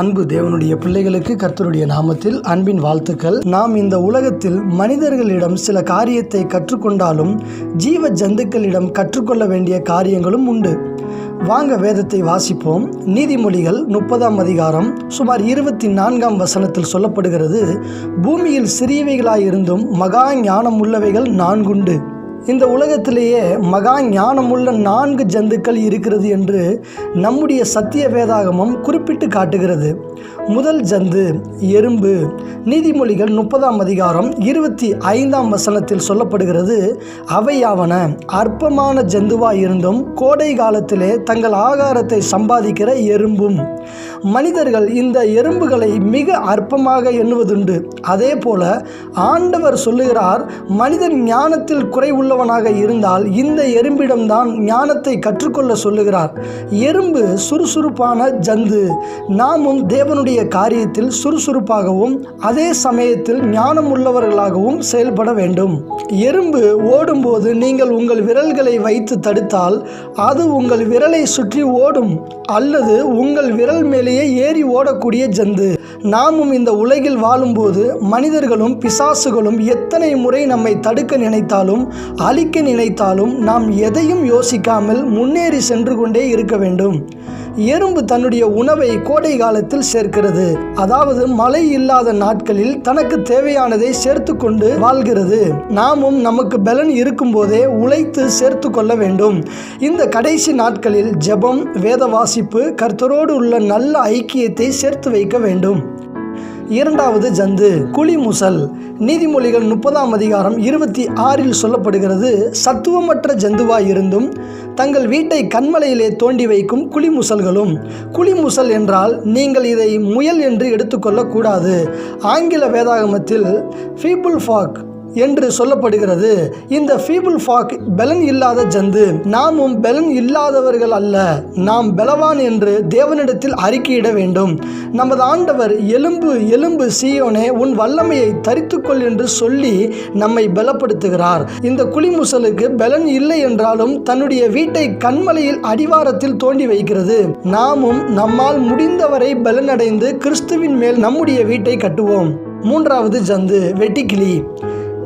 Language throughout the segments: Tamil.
அன்பு தேவனுடைய பிள்ளைகளுக்கு கர்த்தருடைய நாமத்தில் அன்பின் வாழ்த்துக்கள். நாம் இந்த உலகத்தில் மனிதர்களிடம் சில காரியத்தை கற்றுக்கொண்டாலும் ஜீவ ஜந்துக்களிடம் கற்றுக்கொள்ள வேண்டிய காரியங்களும் உண்டு. வாங்க வேதத்தை வாசிப்போம். நீதிமொழிகள் முப்பதாம் அதிகாரம் சுமார் இருபத்தி நான்காம் வசனத்தில் சொல்லப்படுகிறது பூமியில் சிறியவைகளாயிருந்தும் மகா ஞானம் உள்ளவைகள் நான்குண்டு. இந்த உலகத்திலேயே மகா ஞானமுள்ள நான்கு ஜந்துக்கள் இருக்கிறது என்று நம்முடைய சத்திய வேதாகமம் குறிப்பிட்டு காட்டுகிறது. முதல் ஜந்து எறும்பு. நீதிமொழிகள் முப்பதாம் அதிகாரம் இருபத்தி ஐந்தாம் வசனத்தில் சொல்லப்படுகிறது அவையாவன அற்பமான ஜந்துவாய் இருந்தும் கோடை காலத்திலே தங்கள் ஆகாரத்தை சம்பாதிக்கிற எறும்பும். மனிதர்கள் இந்த எறும்புகளை மிக அற்பமாக எண்ணுவதுண்டு. அதே போல ஆண்டவர் சொல்லுகிறார் மனிதன் ஞானத்தில் உள்ளவனாக இருந்தால் இந்த எறும்பிடம்தான் ஞானத்தை கற்றுக்கொள்ள சொல்லுகிறார். எறும்பு சுறுசுறுப்பான ஜந்து. நாமும் தேவனுடைய காரியத்தில் சுறுசுறுப்பாகவும் அதே சமயத்தில் ஞானம் உள்ளவர்களாகவும் செயல்பட வேண்டும். எறும்பு ஓடும்போது நீங்கள் உங்கள் விரல்களை வைத்து தடுத்தால் அது உங்கள் விரலை சுற்றி ஓடும் அல்லது உங்கள் விரல் மேலேயே ஏறி ஓடக்கூடிய ஜந்து. நாமும் இந்த உலகில் வாழும்போது மனிதர்களும் பிசாசுகளும் எத்தனை முறை நம்மை தடுக்க நினைத்தாலும் அழிக்க நினைத்தாலும் நாம் எதையும் யோசிக்காமல் முன்னேறி சென்று கொண்டே இருக்க வேண்டும். எறும்பு தன்னுடைய உணவை கோடை காலத்தில் சேர்க்கிறது. அதாவது மழை இல்லாத நாட்களில் தனக்கு தேவையானதை சேர்த்து கொண்டு வாழ்கிறது. நாமும் நமக்கு பலன் இருக்கும்போதே உழைத்து சேர்த்து கொள்ள வேண்டும். இந்த கடைசி நாட்களில் ஜெபம் வேத வாசிப்பு கர்த்தரோடு உள்ள நல்ல ஐக்கியத்தை சேர்த்து வைக்க வேண்டும். இரண்டாவது ஜந்து குழிமுசல் நீதிமொழிகள் முப்பதாம் அதிகாரம் இருபத்தி ஆறில் சொல்லப்படுகிறது சத்துவமற்ற ஜந்துவாய் இருந்தும் தங்கள் வீட்டை கண்மலையிலே தோண்டி வைக்கும் குழிமுசல்களும் குழிமுசல் என்றால் நீங்கள் இதை முயல் என்று எடுத்துக்கொள்ளக்கூடாது. ஆங்கில வேதாகமத்தில் ஃபீபுல் ஃபாக் என்று சொல்லப்படுகிறது. இந்த ஃபீபிள் ஃபாக் பலன் இல்லாத ஜந்து. நாமும் பலன் இல்லாதவர்கள் அல்ல. நாம் பலவான் என்று தேவனிடத்தில் அறிக்கையிட வேண்டும். நமது ஆண்டவர் எலும்பு எலும்பு சீயோனே உன் வல்லமையை தரித்துக்கொள் என்று சொல்லி நம்மை பலப்படுத்துகிறார். இந்த குளிமுசலுக்கு பலன் இல்லை என்றாலும் தன்னுடைய வீட்டை கண்மலையில் அடிவாரத்தில் தோண்டி வைக்கிறது. நாமும் நம்மால் முடிந்தவரை பலனடைந்து கிறிஸ்துவின் மேல் நம்முடைய வீட்டை கட்டுவோம். மூன்றாவது ஜந்து வெட்டிக்கிளி.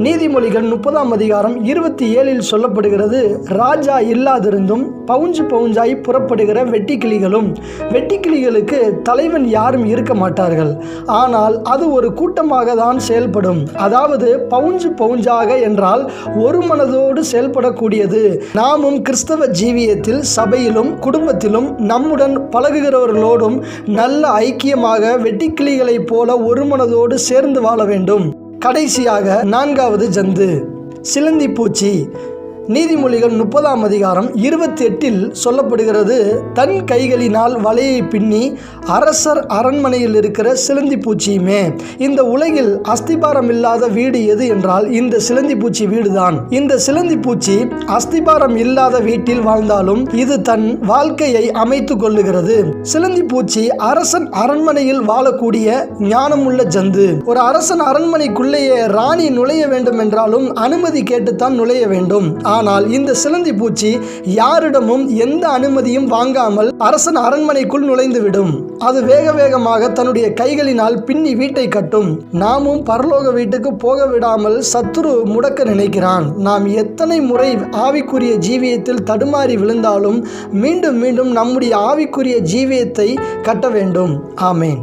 நீதிமொழிகள் முப்பதாம் அதிகாரம் இருபத்தி ஏழில் சொல்லப்படுகிறது ராஜா இல்லாதிருந்தும் பவுஞ்சு பவுஞ்சாய் புறப்படுகிற வெட்டிக்கிளிகளும் வெட்டிக்கிளிகளுக்கு தலைவன் யாரும் இருக்க மாட்டார்கள். ஆனால் அது ஒரு கூட்டமாக தான் செயல்படும். அதாவது பவுஞ்சு பவுஞ்சாக என்றால் ஒரு மனதோடு செயல்படக்கூடியது. நாமும் கிறிஸ்தவ ஜீவியத்தில் சபையிலும் குடும்பத்திலும் நம்முடன் பழகுகிறவர்களோடும் நல்ல ஐக்கியமாக வெட்டிக்கிளிகளைப் போல ஒரு மனதோடு சேர்ந்து வாழ வேண்டும். கடைசியாக நான்காவது ஜந்து. சிலந்தி பூச்சி நீதிமொழிகள் முப்பதாம் அதிகாரம் இருபத்தி எட்டில் சொல்லப்படுகிறது தன் கைகளினால் வலையை பின்னி அரசர் அரண்மனையில் இருக்கிற சிலந்தி பூச்சியுமே. இந்த உலகில் அஸ்திபாரம் இல்லாத வீடு எது என்றால் இந்த சிலந்தி பூச்சி வீடுதான். இந்த சிலந்தி பூச்சி அஸ்திபாரம் இல்லாத வீட்டில் வாழ்ந்தாலும் இது தன் வாழ்க்கையை அமைத்து கொள்ளுகிறது. சிலந்தி பூச்சி அரசன் அரண்மனையில் வாழக்கூடிய ஞானமுள்ள ஜந்து. ஒரு அரசன் அரண்மனைக்குள்ளேயே ராணி நுழைய வேண்டும் என்றாலும் அனுமதி கேட்டுத்தான் நுழைய வேண்டும். ஆனால் இந்த சிலந்தி பூச்சி யாரிடமும் எந்த அனுமதியும் வாங்காமல் அரசன் அரண்மனைக்குள் நுழைந்துவிடும். அது வேக வேகமாக தன்னுடைய கைகளினால் பின்னி வீட்டை கட்டும். நாமும் பரலோக வீட்டுக்கு போக விடாமல் சத்துரு முடக்க நினைக்கிறான். நாம் எத்தனை முறை ஆவிக்குரிய ஜீவியத்தில் தடுமாறி விழுந்தாலும் மீண்டும் மீண்டும் நம்முடைய ஆவிக்குரிய ஜீவியத்தை கட்ட வேண்டும். ஆமேன்.